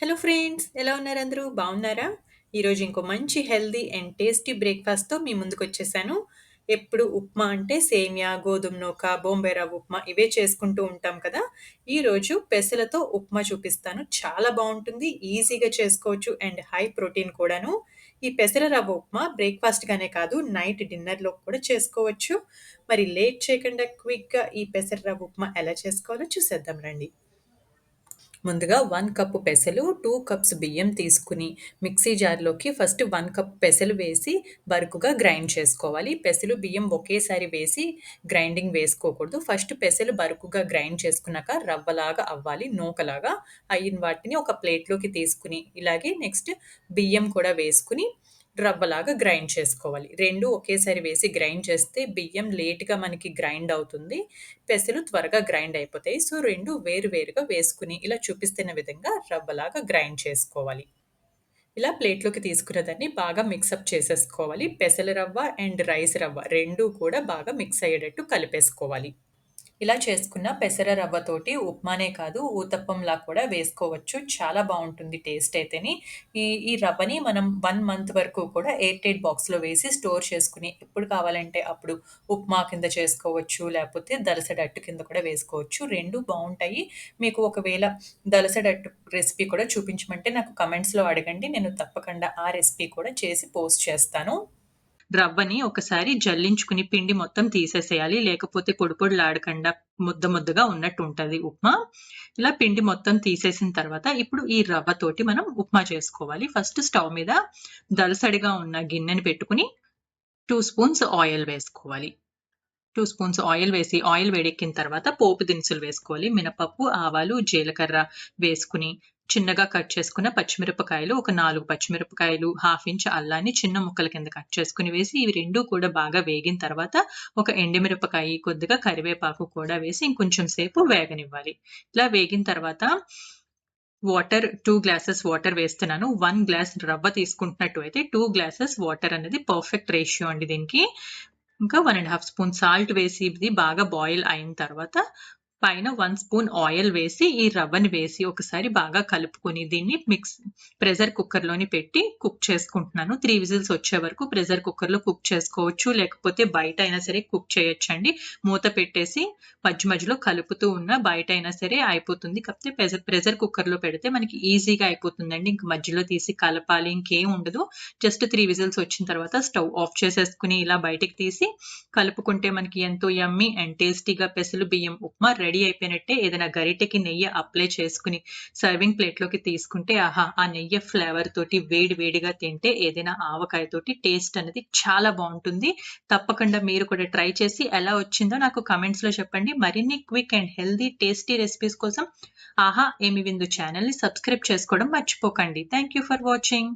Hello friends ఎలా ఉన్నారు అందరూ? బాగున్నారా? ఈరోజు ఇంకో మంచి హెల్దీ అండ్ టేస్టీ బ్రేక్ఫాస్ట్తో మీ ముందుకు వచ్చేసాను. ఎప్పుడు ఉప్మా అంటే సేమియా గోధుమ నూక బొంబే రవ్వ ఉప్మా ఇవే చేసుకుంటూ ఉంటాం కదా? ఈరోజు పెసలతో ఉప్మా చూపిస్తాను. చాలా బాగుంటుంది ఈజీగా చేసుకోవచ్చు అండ్ హై ప్రోటీన్ కూడాను. ఈ పెసర రవ్వ ఉప్మా బ్రేక్ఫాస్ట్గానే కాదు నైట్ డిన్నర్లో కూడా చేసుకోవచ్చు. మరి లేట్ చేయకుండా క్విక్గా ఈ పెసర రవ్వ ఉప్మా ఎలా చేసుకోవాలో చూసేద్దాం రండి. ముందుగా వన్ కప్పు పెసలు టూ కప్స్ బియ్యం తీసుకుని మిక్సీ జార్లోకి ఫస్ట్ వన్ కప్ పెసలు వేసి బరుకుగా గ్రైండ్ చేసుకోవాలి. పెసలు బియ్యం ఒకేసారి వేసి గ్రైండింగ్ వేసుకోకూడదు. ఫస్ట్ పెసలు బరుకుగా గ్రైండ్ చేసుకున్నాక రవ్వలాగా అవ్వాలి నూకలాగా. అయిన వాటిని ఒక ప్లేట్లోకి తీసుకుని ఇలాగే నెక్స్ట్ బియ్యం కూడా వేసుకుని రవ్వలాగా గ్రైండ్ చేసుకోవాలి. రెండు ఒకేసారి వేసి గ్రైండ్ చేస్తే బియ్యం లేట్గా మనకి గ్రైండ్ అవుతుంది. పెసలు త్వరగా గ్రైండ్ అయిపోతాయి. సో రెండు వేరు వేరుగా వేసుకుని ఇలా చూపిస్తున్న విధంగా రవ్వలాగా గ్రైండ్ చేసుకోవాలి. ఇలా ప్లేట్లోకి తీసుకున్న దాన్ని బాగా మిక్సప్ చేసేసుకోవాలి. పెసల రవ్వ అండ్ రైస్ రవ్వ రెండు కూడా బాగా మిక్స్ అయ్యేటట్టు కలిపేసుకోవాలి. ఇలా చేసుకున్న పెసర రవ్వతోటి ఉప్మానే కాదు ఊతప్పంలా కూడా వేసుకోవచ్చు. చాలా బాగుంటుంది టేస్ట్ అయితేని. ఈ ఈ రవ్వని మనం వన్ మంత్ వరకు కూడా ఎయిర్ టైట్ బాక్స్లో వేసి స్టోర్ చేసుకుని ఎప్పుడు కావాలంటే అప్పుడు ఉప్మా కింద చేసుకోవచ్చు లేకపోతే దలసడట్టు కింద కూడా వేసుకోవచ్చు. రెండు బాగుంటాయి. మీకు ఒకవేళ దలసడట్టు రెసిపీ కూడా చూపించమంటే నాకు కమెంట్స్లో అడగండి. నేను తప్పకుండా ఆ రెసిపీ కూడా చేసి పోస్ట్ చేస్తాను. రవ్వని ఒకసారి జల్లించుకుని పిండి మొత్తం తీసేసేయాలి. లేకపోతే పొడిపొడిలాడకుండా ముద్ద ముద్దగా ఉన్నట్టు ఉంటుంది ఉప్మా. ఇలా పిండి మొత్తం తీసేసిన తర్వాత ఇప్పుడు ఈ రవ్వతోటి మనం ఉప్మా చేసుకోవాలి. ఫస్ట్ స్టవ్ మీద దలసడిగా ఉన్న గిన్నెని పెట్టుకుని టూ స్పూన్స్ ఆయిల్ వేసుకోవాలి. టూ స్పూన్స్ ఆయిల్ వేసి ఆయిల్ వేడెక్కిన తర్వాత పోపు దినుసులు వేసుకోవాలి. మినపప్పు ఆవాలు జీలకర్ర వేసుకుని చిన్నగా కట్ చేసుకున్న పచ్చిమిరపకాయలు ఒక నాలుగు పచ్చిమిరపకాయలు హాఫ్ ఇంచ్ అల్లాన్ని చిన్న ముక్కల కింద కట్ చేసుకుని వేసి ఇవి రెండు కూడా బాగా వేగిన తర్వాత ఒక ఎండిమిరపకాయ కొద్దిగా కరివేపాకు కూడా వేసి ఇంకొంచెం సేపు వేగనివ్వాలి. ఇలా వేగిన తర్వాత వాటర్ టూ గ్లాసెస్ వాటర్ వేస్తున్నాను. వన్ గ్లాస్ రవ్వ తీసుకుంటున్నట్టు అయితే టూ గ్లాసెస్ వాటర్ అనేది పర్ఫెక్ట్ రేషియో అండి దీనికి. ఇంకా one and half spoon salt వేసి ఇది బాగా బాయిల్ అయిన తర్వాత పైన వన్ స్పూన్ ఆయిల్ వేసి ఈ రవ్వని వేసి ఒకసారి బాగా కలుపుకొని దీన్ని మిక్స్ ప్రెషర్ కుక్కర్లోని పెట్టి కుక్ చేసుకుంటున్నాను. త్రీ విజిల్స్ వచ్చే వరకు ప్రెషర్ కుక్కర్లో కుక్ చేసుకోవచ్చు. లేకపోతే బయట అయినా సరే కుక్ చేయొచ్చండి. మూత పెట్టేసి మధ్య మధ్యలో కలుపుతూ ఉన్న బయట అయినా సరే అయిపోతుంది. కాకపోతే ప్రెజర్ ప్రెషర్ కుక్కర్లో పెడితే మనకి ఈజీగా అయిపోతుందండి. ఇంక మధ్యలో తీసి కలపాలి ఇంకేం ఉండదు. జస్ట్ త్రీ విజిల్స్ వచ్చిన తర్వాత స్టవ్ ఆఫ్ చేసేసుకుని ఇలా బయటికి తీసి కలుపుకుంటే మనకి ఎంతో యమ్మీ అండ్ టేస్టీగా పెసలు బియ్యం ఉప్మా రెడీ అయిపోయినట్టే ఏదైనా గరిటెకి నెయ్యి అప్లై చేసుకుని సర్వింగ్ ప్లేట్లోకి తీసుకుంటే ఆహా ఆ నెయ్యి ఫ్లేవర్ తోటి వేడి వేడిగా తింటే ఏదైనా ఆవకాయ తోటి టేస్ట్ అనేది చాలా బాగుంటుంది. తప్పకుండా మీరు కూడా ట్రై చేసి ఎలా వచ్చిందో నాకు కమెంట్స్లో చెప్పండి. మరిన్ని quick and healthy tasty recipes కోసం ఆహా ఏమి విందు ఛానల్ని సబ్స్క్రైబ్ చేసుకోవడం మర్చిపోకండి. Thank you for watching